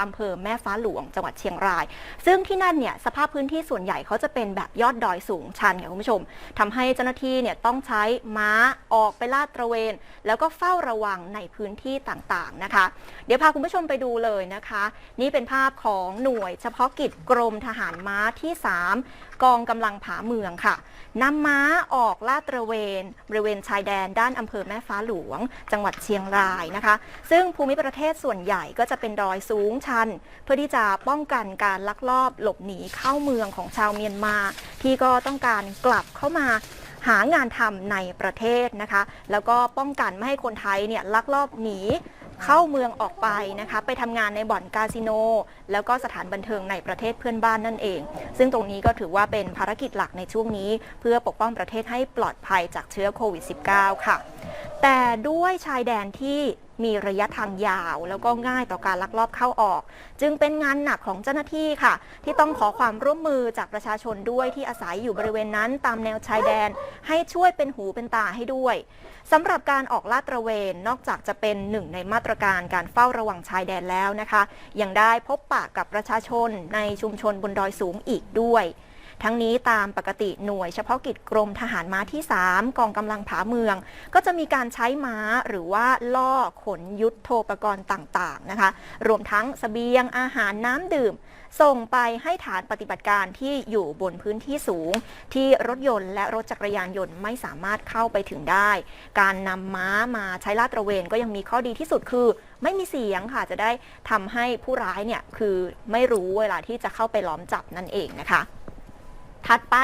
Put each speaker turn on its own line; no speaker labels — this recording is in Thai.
อำเภอแม่ฟ้าหลวงจังหวัดเชียงราย ซึ่งที่นั่นเนี่ยสภาพพื้นที่ส่วนใหญ่เขาจะเป็นแบบยอดดอยสูงชันค่ะคุณผู้ชมทำให้เจ้าหน้าที่เนี่ยต้องใช้ม้าออกไปลาดตระเวน แล้วก็เฝ้าระวังในพื้นที่ต่างๆนะคะ เดี๋ยวพาคุณผู้ชมไปดูเลยนะคะ นี่เป็นภาพของหน่วย เฉพาะกิจกรมทหารม้าที่ 3 กองกำลังผาเมืองค่ะนำม้าออกลาดตระเวนบริเวณชายแดนด้านอำเภอแม่ฟ้าหลวง จังหวัดเชียงรายนะคะ ซึ่งภูมิประเทศส่วนใหญ่ก็จะเป็นดอยสูงงชัน เพื่อที่จะป้องกันการลักลอบหลบหนีเข้าเมืองของชาวเมียนมา ที่ก็ต้องการกลับเข้ามาหางานทำในประเทศนะคะ แล้วก็ป้องกันไม่ให้คนไทยเนี่ยลักลอบหนีเข้าเมืองออกไปนะคะไปทำงานในบ่อนคาสิโน แล้วก็สถานบันเทิงในประเทศเพื่อนบ้านนั่นเอง ซึ่งตรงนี้ก็ถือว่าเป็นภารกิจหลักในช่วงนี้ เพื่อปกป้องประเทศให้ปลอดภัยจากเชื้อโควิด -19 ค่ะ แต่ด้วยชายแดนที่มีระยะทางยาว แล้วก็ง่ายต่อการลักลอบเข้าออก จึงเป็นงานหนักของเจ้าหน้าที่ค่ะ ที่ต้องขอความร่วมมือจากประชาชนด้วยที่อาศัยอยู่บริเวณนั้น ตามแนวชายแดน ให้ช่วยเป็นหูเป็นตาให้ด้วยสำหรับการออกลาดตระเวนนอกจากจะเป็นหนึ่งในมาตรการการเฝ้าระวังชายแดนแล้วนะคะ ยังได้พบปะกับประชาชนในชุมชนบนดอยสูงอีกด้วย ทั้งนี้ตามปกติหน่วยเฉพาะกิจกรมทหารม้าที่ 3 กองกำลังผาเมือง ก็จะมีการใช้ม้าหรือว่าล่อขนยุทธโธปกรณ์ต่างๆนะคะ รวมทั้งสเสบียงอาหารน้ำดื่ม ส่งไปให้ฐานปฏิบัติการที่อยู่บนพื้นที่สูง ที่รถยนต์และรถจักรยานยนต์ไม่สามารถเข้าไปถึงได้ การนำม้ามาใช้ลาดตระเวนก็ยังมีข้อดีที่สุดคือไม่มีเสียงค่ะจะได้ทำให้ผู้ร้ายเนี่ยคือไม่รู้เวลาที่จะเข้าไปล้อมจับนั่นเองนะคะ ถัดไป